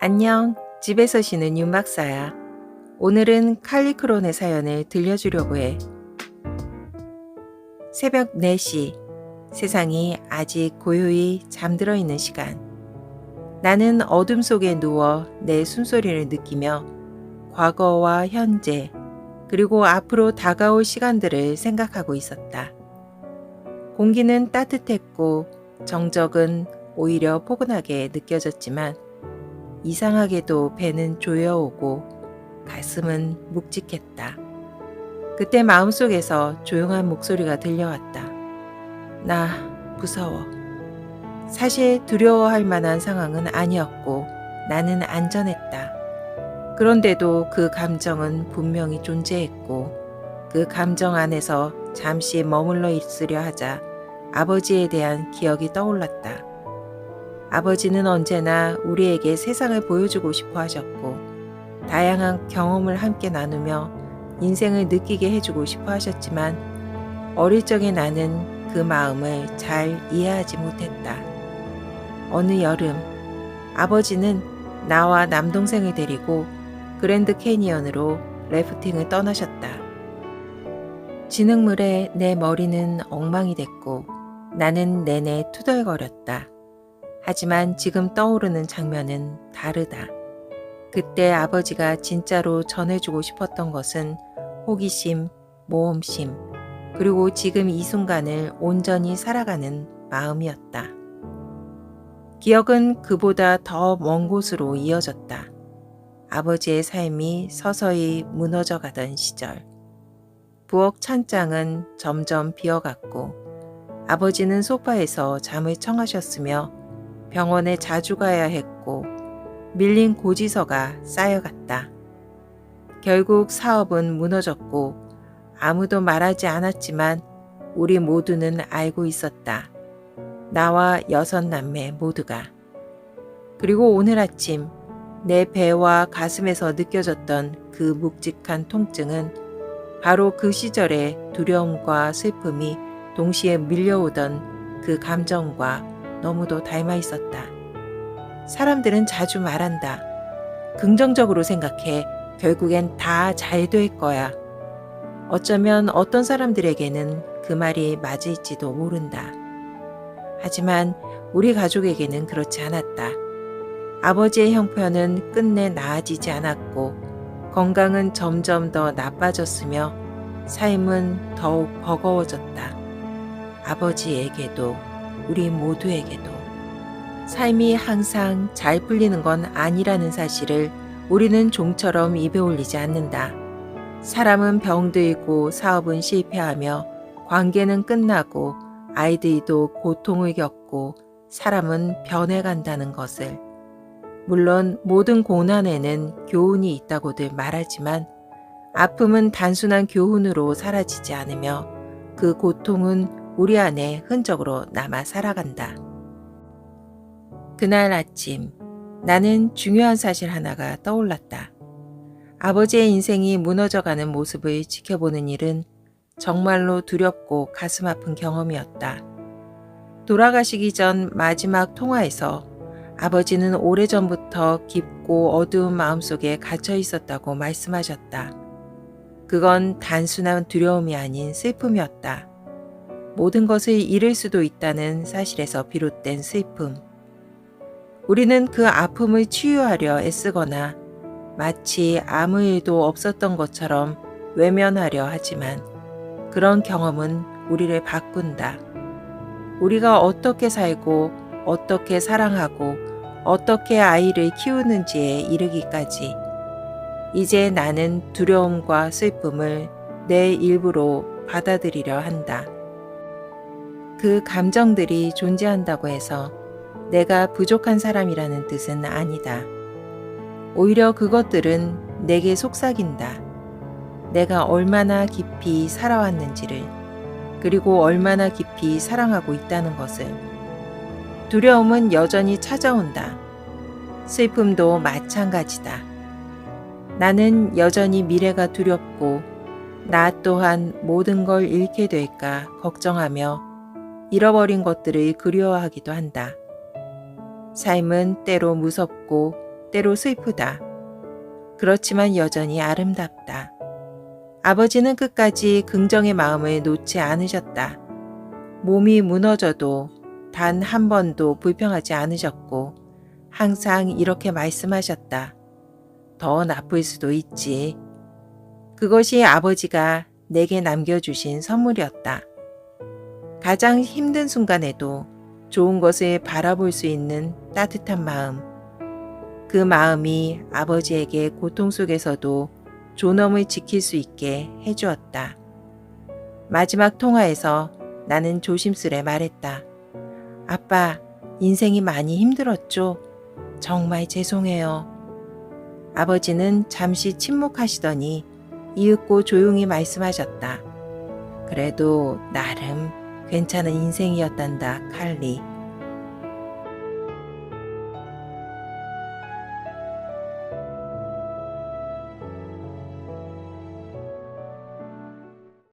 안녕. 집에서 쉬는 윤 박사야. 오늘은 칼리크론의 사연을 들려주려고 해. 새벽 4시. 세상이 아직 고요히 잠들어 있는 시간. 나는 어둠 속에 누워 내 숨소리를 느끼며 과거와 현재, 그리고 앞으로 다가올 시간들을 생각하고 있었다. 공기는 따뜻했고 정적은 오히려 포근하게 느껴졌지만 이상하게도 배는 조여오고 가슴은 묵직했다. 그때 마음속에서 조용한 목소리가 들려왔다. 나 무서워. 사실 두려워할 만한 상황은 아니었고 나는 안전했다. 그런데도 그 감정은 분명히 존재했고 그 감정 안에서 잠시 머물러 있으려 하자 아버지에 대한 기억이 떠올랐다. 아버지는 언제나 우리에게 세상을 보여주고 싶어 하셨고, 다양한 경험을 함께 나누며 인생을 느끼게 해주고 싶어 하셨지만, 어릴 적의 나는 그 마음을 잘 이해하지 못했다. 어느 여름, 아버지는 나와 남동생을 데리고 그랜드 캐니언으로 래프팅을 떠나셨다. 진흙물에 내 머리는 엉망이 됐고, 나는 내내 투덜거렸다. 하지만 지금 떠오르는 장면은 다르다. 그때 아버지가 진짜로 전해주고 싶었던 것은 호기심, 모험심, 그리고 지금 이 순간을 온전히 살아가는 마음이었다. 기억은 그보다 더 먼 곳으로 이어졌다. 아버지의 삶이 서서히 무너져 가던 시절. 부엌 찬장은 점점 비어갔고 아버지는 소파에서 잠을 청하셨으며 병원에 자주 가야 했고 밀린 고지서가 쌓여갔다. 결국 사업은 무너졌고 아무도 말하지 않았지만 우리 모두는 알고 있었다. 나와 여섯 남매 모두가. 그리고 오늘 아침 내 배와 가슴에서 느껴졌던 그 묵직한 통증은 바로 그 시절의 두려움과 슬픔이 동시에 밀려오던 그 감정과 너무도 닮아 있었다. 사람들은 자주 말한다. 긍정적으로 생각해 결국엔 다 잘 될 거야. 어쩌면 어떤 사람들에게는 그 말이 맞을지도 모른다. 하지만 우리 가족에게는 그렇지 않았다. 아버지의 형편은 끝내 나아지지 않았고 건강은 점점 더 나빠졌으며 삶은 더욱 버거워졌다. 아버지에게도 우리 모두에게도 삶이 항상 잘 풀리는 건 아니라는 사실을 우리는 종처럼 입에 올리지 않는다. 사람은 병들고 사업은 실패하며 관계는 끝나고 아이들도 고통을 겪고 사람은 변해간다는 것을. 물론 모든 고난에는 교훈이 있다고들 말하지만 아픔은 단순한 교훈으로 사라지지 않으며 그 고통은 우리 안에 흔적으로 남아 살아간다. 그날 아침 나는 중요한 사실 하나가 떠올랐다. 아버지의 인생이 무너져가는 모습을 지켜보는 일은 정말로 두렵고 가슴 아픈 경험이었다. 돌아가시기 전 마지막 통화에서 아버지는 오래전부터 깊고 어두운 마음속에 갇혀 있었다고 말씀하셨다. 그건 단순한 두려움이 아닌 슬픔이었다. 모든 것을 잃을 수도 있다는 사실에서 비롯된 슬픔. 우리는 그 아픔을 치유하려 애쓰거나 마치 아무 일도 없었던 것처럼 외면하려 하지만 그런 경험은 우리를 바꾼다. 우리가 어떻게 살고 어떻게 사랑하고 어떻게 아이를 키우는지에 이르기까지 이제 나는 두려움과 슬픔을 내 일부로 받아들이려 한다. 그 감정들이 존재한다고 해서 내가 부족한 사람이라는 뜻은 아니다. 오히려 그것들은 내게 속삭인다. 내가 얼마나 깊이 살아왔는지를, 그리고 얼마나 깊이 사랑하고 있다는 것을. 두려움은 여전히 찾아온다. 슬픔도 마찬가지다. 나는 여전히 미래가 두렵고, 나 또한 모든 걸 잃게 될까 걱정하며 잃어버린 것들을 그리워하기도 한다. 삶은 때로 무섭고 때로 슬프다. 그렇지만 여전히 아름답다. 아버지는 끝까지 긍정의 마음을 놓지 않으셨다. 몸이 무너져도 단 한 번도 불평하지 않으셨고 항상 이렇게 말씀하셨다. 더 나쁠 수도 있지. 그것이 아버지가 내게 남겨주신 선물이었다. 가장 힘든 순간에도 좋은 것을 바라볼 수 있는 따뜻한 마음. 그 마음이 아버지에게 고통 속에서도 존엄을 지킬 수 있게 해주었다. 마지막 통화에서 나는 조심스레 말했다. 아빠, 인생이 많이 힘들었죠? 정말 죄송해요. 아버지는 잠시 침묵하시더니 이윽고 조용히 말씀하셨다. 그래도 나름 괜찮은 인생이었단다, 칼리.